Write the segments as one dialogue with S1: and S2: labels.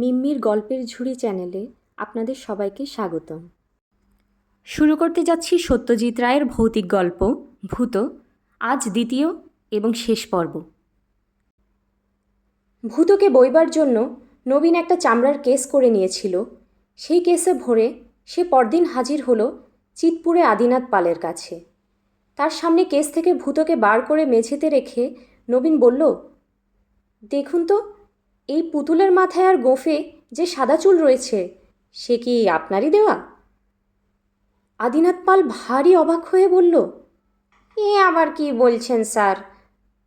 S1: মিম্মির গল্পের ঝুড়ি চ্যানেলে আপনাদের সবাইকে স্বাগতম। শুরু করতে যাচ্ছি সত্যজিৎ রায়ের ভৌতিক গল্প, ভূত, আজ দ্বিতীয় এবং শেষ পর্ব। ভূতকে বইবার জন্য নবীন একটা চামড়ার কেস করে নিয়েছিল। সেই কেসে ভরে সে পরদিন হাজির হলো চিতপুরে আদিনাথ পালের কাছে। তার সামনে কেস থেকে ভূতকে বার করে মেঝেতে রেখে নবীন বলল, দেখুন তো এই পুতুলের মাথায় আর গোফে যে সাদা চুল রয়েছে, সে কি আপনারই দেওয়া? আদিনাথ পাল ভারী অবাক হয়ে বলল, এ আবার কি বলছেন স্যার?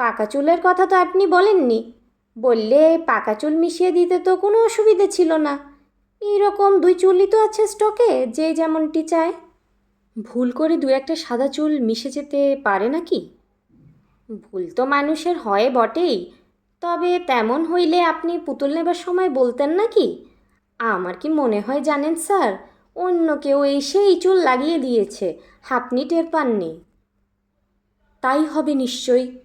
S1: পাকা চুলের কথা তো আপনি বলেননি। বললে পাকা চুল মিশিয়ে দিতে তো কোনো অসুবিধে ছিল না। এইরকম দুই চুলই তো আছে স্টকে, যে যেমনটি চায়। ভুল করে দু একটা সাদা চুল মিশে যেতে পারে নাকি? ভুল তো মানুষের হয় বটেই। তবে তেমন হইলে আপনি পুতুল নেবার সময় বলতেন নাকি? আমার কি মনে হয় জানেন স্যার, অন্য কেউ এসে এই চুল লাগিয়ে দিয়েছে, আপনি টের পাননি। তাই হবে নিশ্চয়ই,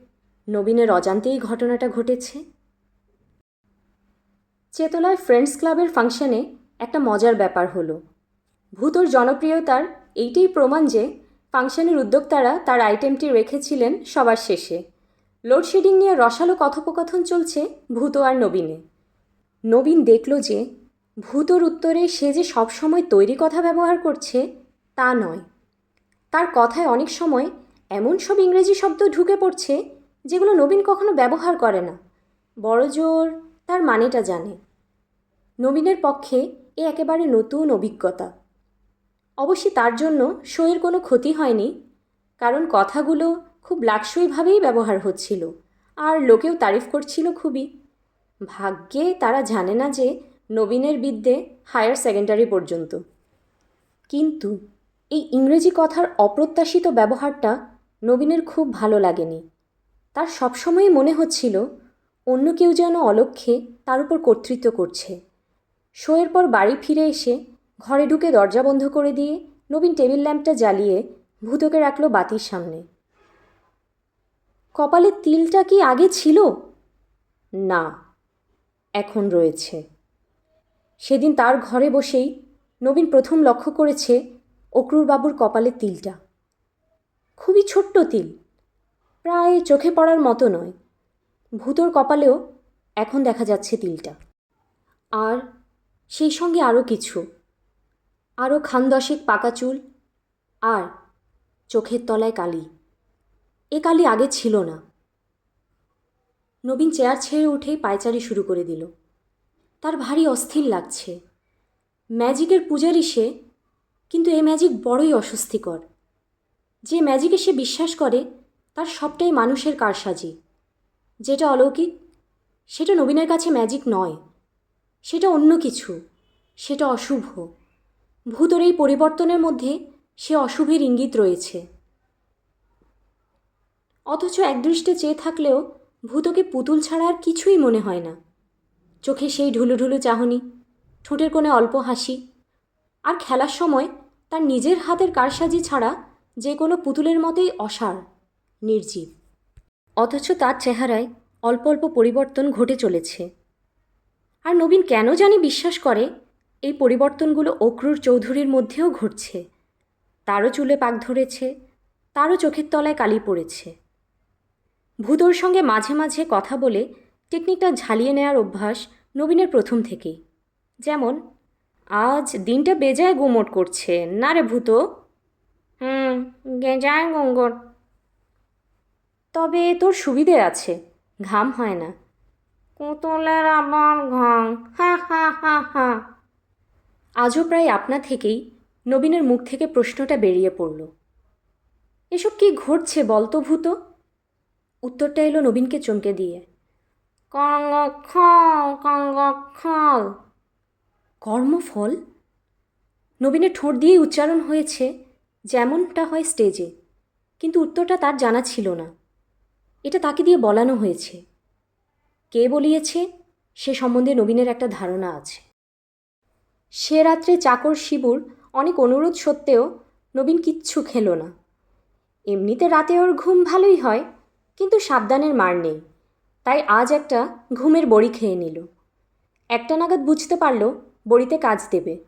S1: নবীনের অজান্তেই ঘটনাটা ঘটেছে। চেতলায় ফ্রেন্ডস ক্লাবের ফাংশনে একটা মজার ব্যাপার হলো। ভূতর জনপ্রিয়তার এইটাই প্রমাণ যে, ফাংশনের উদ্যোক্তারা তার আইটেমটি রেখেছিলেন সবার শেষে। লোডশেডিং নিয়ে রসালো কথোপকথন চলছে ভূত আর নবীনে। নবীন দেখল যে ভূতর উত্তরে সে যে সবসময় তৈরি কথা ব্যবহার করছে, তা নয়। তার কথায় অনেক সময় এমন সব ইংরেজি শব্দ ঢুকে পড়ছে যেগুলো নবীন কখনো ব্যবহার করে না। বড় জোর তার মানেটা জানে। নবীনের পক্ষে এ একেবারে নতুন অভিজ্ঞতা। অবশ্যই তার জন্য শোয়ের কোনো ক্ষতি হয়নি, কারণ কথাগুলো খুব লাকসইভাবেই ব্যবহার হচ্ছিল। আর লোকেও তারিফ করছিল খুবই। ভাগ্যে তারা জানে না যে নবীনের বিদ্যে হায়ার সেকেন্ডারি পর্যন্ত। কিন্তু এই ইংরেজি কথার অপ্রত্যাশিত ব্যবহারটা নবীনের খুব ভালো লাগেনি। তার সবসময়ই মনে হচ্ছিল, অন্য কেউ যেন অলক্ষ্যে তার উপর কর্তৃত্ব করছে। শোয়ের পর বাড়ি ফিরে এসে ঘরে ঢুকে দরজা বন্ধ করে দিয়ে নবীন টেবিল ল্যাম্পটা জ্বালিয়ে ভূতকে রাখল বাতির সামনে। কপালের তিলটা কি আগে ছিল? না, এখন রয়েছে। সেদিন তার ঘরে বসেই নবীন প্রথম লক্ষ্য করেছে অক্রুরবাবুর কপালের তিলটা। খুবই ছোট্ট তিল, প্রায় চোখে পড়ার মতো নয়। ভূতর কপালেও এখন দেখা যাচ্ছে তিলটা। আর সেই সঙ্গে আরও কিছু আরও খান দশেক পাকা চুল আর চোখের তলায় কালি। এ কালি আগে ছিল না। নবীন চেয়ার ছেড়ে উঠেই পায়চারি শুরু করে দিল। তার ভারী অস্থির লাগছে। ম্যাজিকের পূজারি সে, কিন্তু এ ম্যাজিক বড়ই অস্বস্তিকর। যে ম্যাজিকে সে বিশ্বাস করে, তার সবটাই মানুষের কারসাজি। যেটা অলৌকিক, সেটা নবীনের কাছে ম্যাজিক নয়। সেটা অন্য কিছু, সেটা অশুভ। ভূতর এই পরিবর্তনের মধ্যে সে অশুভের ইঙ্গিত রয়েছে। অথচ একদৃষ্টে চেয়ে থাকলেও ভূতকে পুতুল ছাড়া আর কিছুই মনে হয় না। চোখে সেই ঢুলু ঢুলু চাহনি, ঠোঁটের কোণে অল্প হাসি, আর খেলার সময় তার নিজের হাতের কারসাজি ছাড়া যে কোনো পুতুলের মতোই অসার নির্জীব। অথচ তার চেহারায় অল্প অল্প পরিবর্তন ঘটে চলেছে। আর নবীন কেন জানি বিশ্বাস করে, এই পরিবর্তনগুলো অক্রুর চৌধুরীর মধ্যেও ঘটছে। তারও চুলে পাক ধরেছে, তারও চোখের তলায় কালি পড়েছে। ভূতর সঙ্গে মাঝে মাঝে কথা বলে টেকনিকটা ঝালিয়ে নেওয়ার অভ্যাস নবীনের প্রথম থেকেই। যেমন, আজ দিনটা বেজায় গুমোট করছে। না রে ভূত? হুম গেজায় গঙ্গর তবে তোর সুবিধে আছে। ঘাম হয় না। পুতুলের আবার ঘাম। হা হা হা হা। আজও প্রায় আপনা থেকেই নবীনের মুখ থেকে প্রশ্নটা বেরিয়ে পড়ল। এসব কি ঘটছে বলতো ভূত? উত্তরটা এলো নবীনকে চমকে দিয়ে। কঙ্গক্ষল কঙ্গক্ষল। কর্মফল? নবীনের ঠোঁট দিয়েই উচ্চারণ হয়েছে যেমনটা হয় স্টেজে কিন্তু উত্তরটা তার জানা ছিল না। এটা তাকে দিয়ে বলানো হয়েছে। কে বলিয়েছে? সে সম্বন্ধে নবীনের একটা ধারণা আছে। সে রাত্রে চাকর শিবুর অনেক অনুরোধ সত্ত্বেও নবীন কিচ্ছু খেলো না। এমনিতে রাতে ওর ঘুম ভালোই হয় কিন্তু সাবধানের মার নেই। তাই আজ একটা ঘুমের বড়ি খেয়ে নিল। একটা নাগাদ বুঝতে পারল, বড়িতে কাজ দেবে।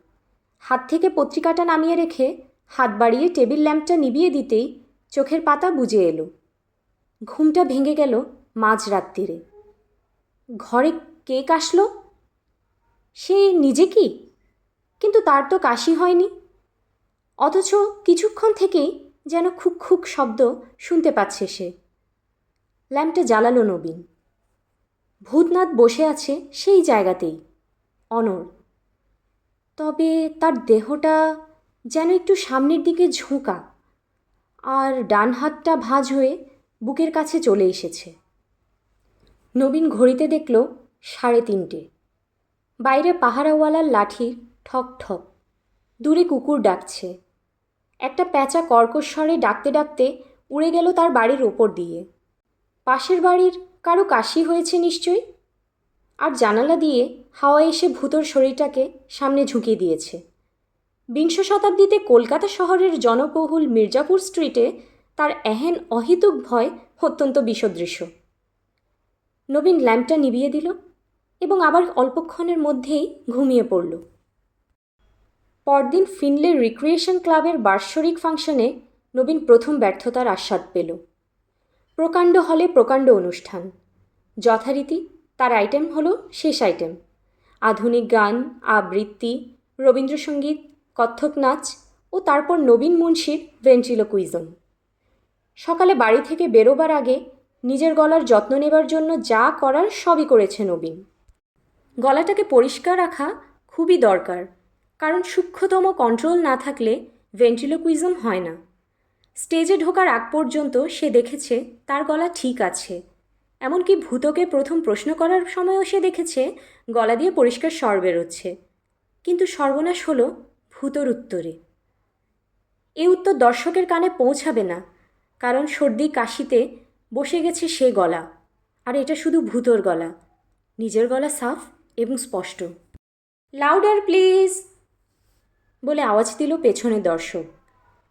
S1: হাত থেকে পত্রিকাটা নামিয়ে রেখে হাত বাড়িয়ে টেবিল ল্যাম্পটা নিভিয়ে দিতেই চোখের পাতা বুজে এলো। ঘুমটা ভেঙে গেল মাঝ রাত্রিরে ঘরে কে কাশলো সে নিজে কি? কিন্তু তার তো কাশি হয়নি। অথচ কিছুক্ষণ থেকেই যেন খুক খুক শব্দ শুনতে পাচ্ছে সে। ল্যাম্পটা জ্বালালো নবীন। ভূতনাথ বসে আছে সেই জায়গাতেই। অনর তবে তার দেহটা যেন একটু সামনের দিকে ঝোঁকা, আর ডান হাতটা ভাঁজ হয়ে বুকের কাছে চলে এসেছে। নবীন ঘড়িতে দেখল সাড়ে তিনটে। বাইরে পাহারাওয়ালার লাঠি ঠক ঠক। দূরে কুকুর ডাকছে। একটা প্যাঁচা কর্কশ্বরে ডাকতে ডাকতে উড়ে গেল তার বাড়ির ওপর দিয়ে। পাশের বাড়ির কারও কাশি হয়েছে নিশ্চয়ই? আর জানালা দিয়ে হাওয়া এসে ভূতর শরীরটাকে সামনে ঝুঁকিয়ে দিয়েছে। বিংশ শতাব্দীতে কলকাতা শহরের জনবহুল মির্জাপুর স্ট্রিটে তার এহেন অহেতুক ভয় অত্যন্ত বিসদৃশ্য নবীন ল্যাম্পটা নিভিয়ে দিল এবং আবার অল্পক্ষণের মধ্যেই ঘুমিয়ে পড়ল। পরদিন ফিনলে রিক্রিয়েশন ক্লাবের বার্ষরিক ফাংশনে নবীন প্রথম ব্যর্থতার আস্বাদ পেল। প্রকাণ্ড হলে প্রকাণ্ড অনুষ্ঠান। যথারীতি তার আইটেম হলো শেষ আইটেম। আধুনিক গান, আবৃত্তি, রবীন্দ্রসঙ্গীত, কত্থক নাচ ও তারপর নবীন মুন্সির ভেন্ট্রিলোকুইজম। সকালে বাড়ি থেকে বেরোবার আগে নিজের গলার যত্ন নেবার জন্য যা করার সবই করেছে নবীন। গলাটাকে পরিষ্কার রাখা খুবই দরকার, কারণ সূক্ষ্মতম কন্ট্রোল না থাকলে ভেন্ট্রিলোকুইজম হয় না। স্টেজে ঢোকার আগ পর্যন্ত সে দেখেছে, তার গলা ঠিক আছে। এমনকি ভূতকে প্রথম প্রশ্ন করার সময়ও সে দেখেছে, গলা দিয়ে পরিষ্কার স্বর বেরোচ্ছে। কিন্তু সর্বনাশ হলো ভূতর উত্তরে। এ উত্তর দর্শকের কানে পৌঁছাবে না, কারণ সর্দি কাশিতে বসে গেছে সে গলা। আর এটা শুধু ভূতর গলা, নিজের গলা সাফ এবং স্পষ্ট। Louder please! বলে আওয়াজ দিল পেছনের দর্শক।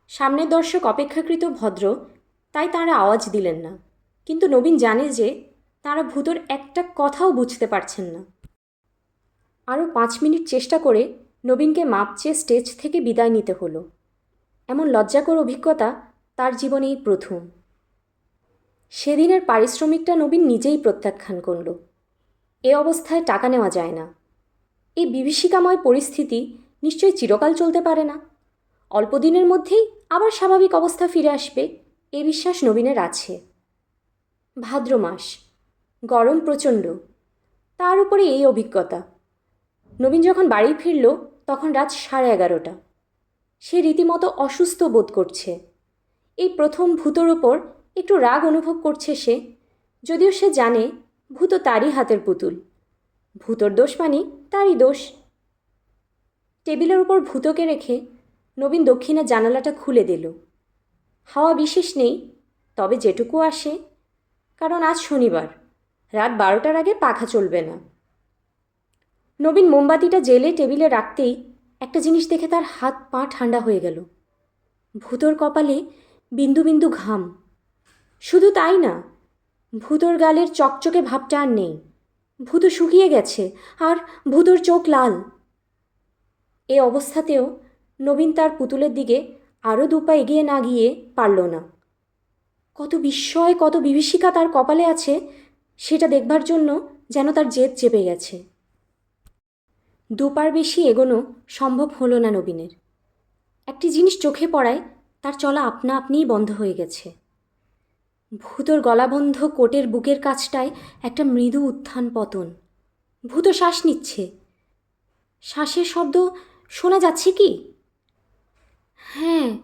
S1: সামনের দর্শক অপেক্ষাকৃত ভদ্র, তাই তারা আওয়াজ দিলেন না। কিন্তু নবীন জানে যে তারা ভূতর একটা কথাও বুঝতে পারছেন না। আরও পাঁচ মিনিট চেষ্টা করে নবীনকে মাপ চেয়ে স্টেজ থেকে বিদায় নিতে হলো। এমন লজ্জাকর অভিজ্ঞতা তার জীবনেই প্রথম। সেদিনের পারিশ্রমিকটা নবীন নিজেই প্রত্যাখ্যান করল। এ অবস্থায় টাকা নেওয়া যায় না। এই বিভীষিকাময় পরিস্থিতি নিশ্চয়ই চিরকাল চলতে পারে না। অল্প দিনের মধ্যেই আবার স্বাভাবিক অবস্থা ফিরে আসবে, এ বিশ্বাস নবীনের আছে। ভাদ্র মাস, গরম প্রচণ্ড। তার উপরে এই অভিজ্ঞতা। নবীন যখন বাড়ি ফিরল, তখন রাত সাড়ে এগারোটা। সে রীতিমতো অসুস্থ বোধ করছে। এই প্রথম ভূতর ওপর একটু রাগ অনুভব করছে সে, যদিও সে জানে ভূত তারই হাতের পুতুল। ভূতর দোষ মানি তারই দোষ। টেবিলের উপর ভূতকে রেখে নবীন দক্ষিণে জানালাটা খুলে দিল। হাওয়া বিশেষ নেই, তবে যেটুকু আসে। কারণ আজ শনিবার, রাত বারোটার আগে পাখা চলবে না। নবীন মোমবাতিটা জেলে টেবিলে রাখতেই একটা জিনিস দেখে তার হাত পা ঠান্ডা হয়ে গেল। ভূতর কপালে বিন্দু বিন্দু ঘাম। শুধু তাই না, ভূতর গালের চকচকে ভাবটা আর নেই। ভূত শুকিয়ে গেছে, আর ভূতর চোখ লাল। এ অবস্থাতেও নবীন তার পুতুলের দিকে আরও দুপা এগিয়ে না গিয়ে পারল না। কত বিস্ময়, কত বিভীষিকা তার কপালে আছে, সেটা দেখবার জন্য যেন তার জেদ চেপে গেছে। দুপার বেশি এগোনো সম্ভব হলো না নবীনের। একটি জিনিস চোখে পড়ায় তার চলা আপনা আপনিই বন্ধ হয়ে গেছে। ভূতর গলাবন্ধ কোটের বুকের কাছটায় একটা মৃদু উত্থান পতন। ভূত শ্বাস নিচ্ছে। শ্বাসের শব্দ শোনা যাচ্ছে কি? হ্যাঁ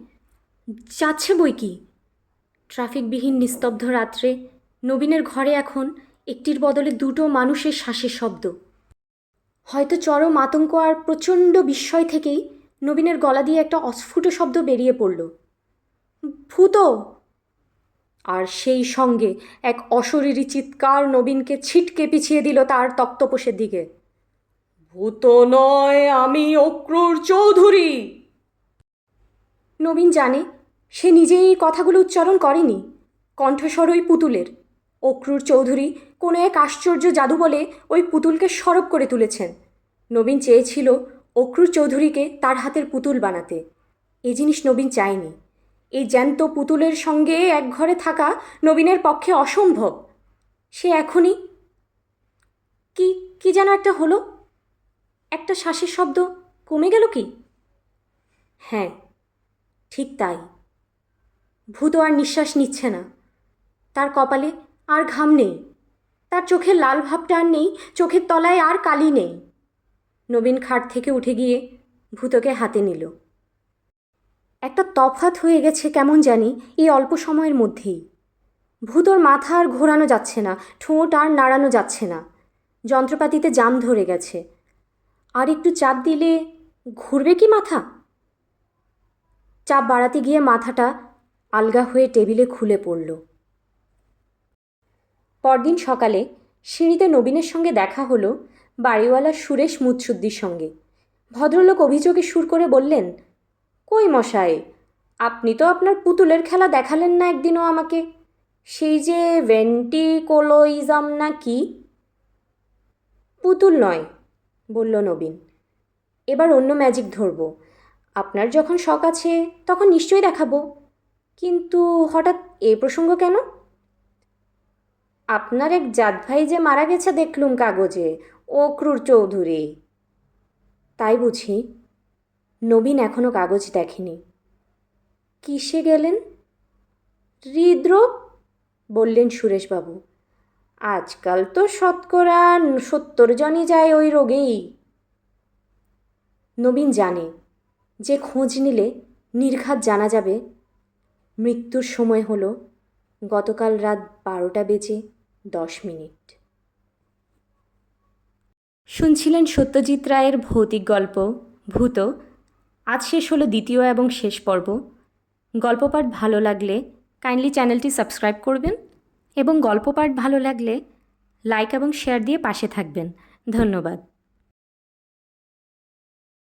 S1: যাচ্ছে বই কি? ট্রাফিকবিহীন নিস্তব্ধ রাত্রে নবীনের ঘরে এখন একটির বদলে দুটো মানুষের শ্বাসের শব্দ। হয়তো চরম আতঙ্ক আর প্রচণ্ড বিস্ময় থেকেই নবীনের গলা দিয়ে একটা অস্ফুট শব্দ বেরিয়ে পড়ল। ভূত! আর সেই সঙ্গে এক অশরীরী চিৎকার নবীনকে ছিটকে পিছিয়ে দিল তার তক্তপোষের দিকে। ভূত নয়, আমি অক্রুর চৌধুরী! নবীন জানে, সে নিজেই এই কথাগুলো উচ্চারণ করেনি। কণ্ঠস্বর ওই পুতুলের। অক্রুর চৌধুরী কোনো এক আশ্চর্য জাদু বলে ওই পুতুলকে সরব করে তুলেছেন। নবীন চেয়েছিল অক্রুর চৌধুরীকে তার হাতের পুতুল বানাতে। এই জিনিস নবীন চায়নি। এই জ্যান্ত পুতুলের সঙ্গে এক ঘরে থাকা নবীনের পক্ষে অসম্ভব। সে এখনই কি কি যেন একটা হলো? একটা শ্বাসের শব্দ কমে গেল কি? হ্যাঁ ঠিক তাই। ভূত আর নিঃশ্বাস নিচ্ছে না। তার কপালে আর ঘাম নেই। তার চোখের লাল ভাবটা আর নেই, চোখের তলায় আর কালি নেই। নবীন খাট থেকে উঠে গিয়ে ভূতকে হাতে নিল। একটা তফাত হয়ে গেছে কেমন জানি এই অল্প সময়ের মধ্যেই। ভূতর মাথা আর ঘোরানো যাচ্ছে না, ঠোঁট আর নাড়ানো যাচ্ছে না। যন্ত্রপাতিতে জাম ধরে গেছে। আর একটু চাপ দিলে ঘুরবে কি মাথা? চাপ বাড়াতে গিয়ে মাথাটা আলগা হয়ে টেবিলে খুলে পড়ল। পরদিন সকালে সিঁড়িতে নবীনের সঙ্গে দেখা হলো বাড়িওয়ালা সুরেশ মুৎসুদ্দির সঙ্গে। ভদ্রলোক অভিযোগে সুর করে বললেন, কই মশাই, আপনি তো আপনার পুতুলের খেলা দেখালেন না একদিনও আমাকে। সেই যে ভেন্টিকোলোইজাম না কি? পুতুল নয়, বলল নবীন। এবার অন্য ম্যাজিক ধরবো। আপনার যখন শখ আছে, তখন নিশ্চয়ই দেখাবো। কিন্তু হঠাৎ এ প্রসঙ্গ কেন? আপনার এক জাত ভাই যে মারা গেছে দেখলুম কাগজে ও ক্রুর চৌধুরী। তাই বুঝি, নবীন এখনও কাগজ দেখেনি। কিসে গেলেন? হৃদরোগ? বললেন সুরেশবাবু। আজকাল তো শতকরা সত্তর জনই যায় ওই রোগেই। নবীন জানে যে খোঁজ নিলে নির্ঘাত জানা যাবে। মৃত্যুর সময় হলো গতকাল রাত বারোটা বেজে দশ মিনিট। শুনছিলেন সত্যজিৎ রায়ের ভৌতিক গল্প, ভূত। আজ শেষ হলো দ্বিতীয় এবং শেষ পর্ব। গল্প পাঠ ভালো লাগলে কাইন্ডলি চ্যানেলটি সাবস্ক্রাইব করবেন এবং গল্প পাঠ ভালো লাগলে লাইক এবং শেয়ার দিয়ে পাশে থাকবেন। ধন্যবাদ।